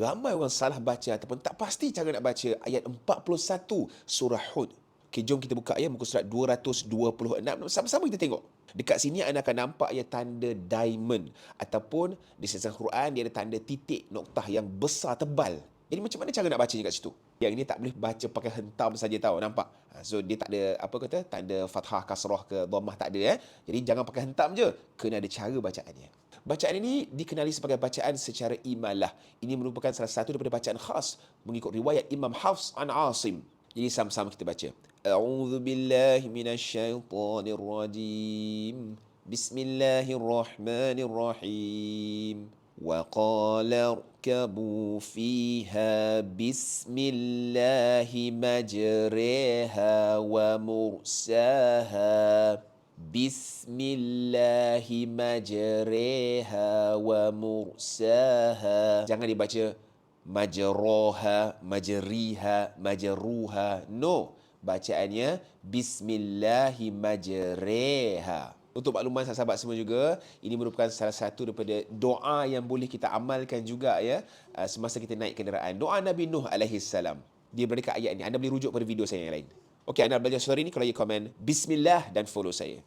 ramai orang salah baca ataupun tak pasti cara nak baca ayat 41 surah Hud. Okey, jom kita buka ayat muka surat 226. Sama-sama kita tengok. Dekat sini anda akan nampak ayat tanda diamond ataupun di sisi Quran dia ada tanda titik noktah yang besar tebal. Jadi macam mana cara nak bacanya kat situ? Yang ini tak boleh baca pakai hentam saja tahu, nampak? Ha, So dia tak ada apa kata, tanda fathah, kasrah ke dhammah tak ada eh. Jadi jangan pakai hentam je, kena ada cara bacaannya. Bacaan ini dikenali sebagai bacaan secara imalah. Ini merupakan salah satu daripada bacaan khas mengikut riwayat Imam Hafs an Asim. Jadi sama-sama kita baca. A'udzu billahi minasyaitonir rajim. Bismillahirrahmanirrahim. وقال اركبوا فيها بسم الله مجريها ومرساها بسم الله مجريها ومرساها jangan dibaca majroha majriha majruha no bacaannya bismillahi majreha untuk makluman sahabat semua juga, ini merupakan salah satu daripada doa yang boleh kita amalkan juga ya uh, semasa kita naik kenderaan. Doa Nabi Nuh alaihi salam. Dia berdekat ayat ini. Anda boleh rujuk pada video saya yang lain. Okey, anda belajar story ini kalau you komen bismillah dan follow saya.